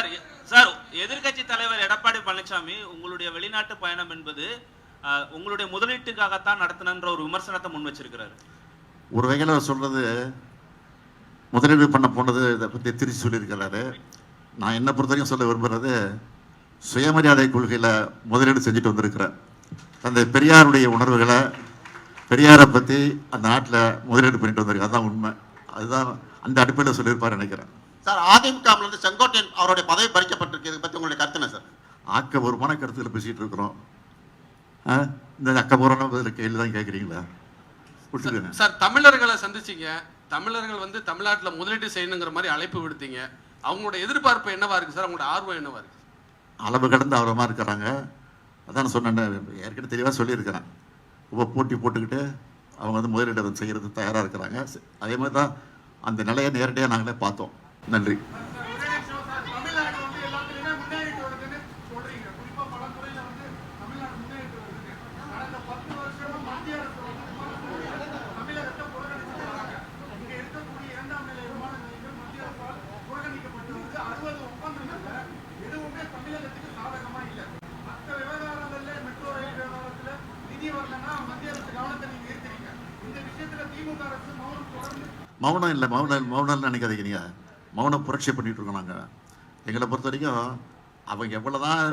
Sir sir எதிர்க்கட்சி தலைவர் எடப்பாடி பழனிசாமி உங்களுடைய வெளிநாட்டு பயணம் என்பது உங்களுடைய முதலீட்டுக்காகத்தான் நடத்தினன்ற ஒரு விமர்சனத்தை முன் வச்சிருக்கிறாரு. ஒரு வகையில் அவர் சொல்றது முதலீடு பண்ண போனது இதை பற்றி திருச்சி சொல்லியிருக்கிறாரு. நான் என்ன பொறுத்த வரைக்கும் சொல்ல விரும்புறது சுயமரியாதை கொள்கையில் முதலீடு செஞ்சுட்டு வந்திருக்கிறேன் அந்த பெரியாருடைய உணர்வுகளை பெரியாரை பற்றி அந்த நாட்டில் முதலீடு பண்ணிட்டு வந்திருக்கேன் அதுதான் உண்மை. அதுதான் அந்த அடிப்படையில் சொல்லியிருப்பார் நினைக்கிறேன். சார் அதிமுகவில் வந்து செங்கோட்டையன் அவருடைய பதவி பறிக்கப்பட்டிருக்கு. இதை பற்றி உங்களுடைய கருத்து என்ன சார்? ஆக்கபூர்வமான கருத்துக்களை பேசிகிட்டு இருக்கிறோம். ஆ? இந்த அக்கபூர்வமான பதில் கேள்வி தான் கேட்குறீங்களா சார் தமிழர்களை சந்திச்சீங்க. தமிழர்கள் வந்து தமிழ்நாட்டுல முதலீடு செய்யணுங்கிற மாதிரி அழைப்பு விடுத்தீங்க. அவங்களோட எதிர்பார்ப்பு என்னவா இருக்கு சார்? அவங்களோட ஆர்வம் என்னவா இருக்கு? அளவு கடந்து ஆர்வமாக இருக்கிறாங்க. அதான் சொன்னேன் ஏற்கனவே தெளிவாக சொல்லியிருக்கிறேன். ரொம்ப போட்டி போட்டுக்கிட்டு அவங்க வந்து முதலீடு செய்கிறது தயாராக இருக்கிறாங்க. அதே மாதிரி தான் அந்த நிலையை நேரடியாக நாங்களே பார்த்தோம். நன்றி. மௌனம் இல்லை மௌனம் மௌனம்னு நினைக்காதீங்க நீங்கள் மௌன புரட்சி பண்ணிட்டு இருக்கோம் நாங்கள் எங்களை பொறுத்த வரைக்கும் அவங்க எவ்வளோதான்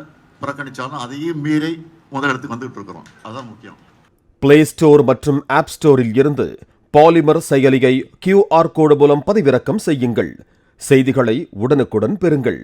புறக்கணித்தாலும் அதையும் மீறி முதலிடத்துக்கு வந்துகிட்டு இருக்கிறோம் அதுதான் முக்கியம். பிளே ஸ்டோர் மற்றும் ஆப் ஸ்டோரில் இருந்து பாலிமர் செயலியை கியூஆர் கோடு மூலம் பதிவிறக்கம் செய்யுங்கள். செய்திகளை உடனுக்குடன் பெறுங்கள்.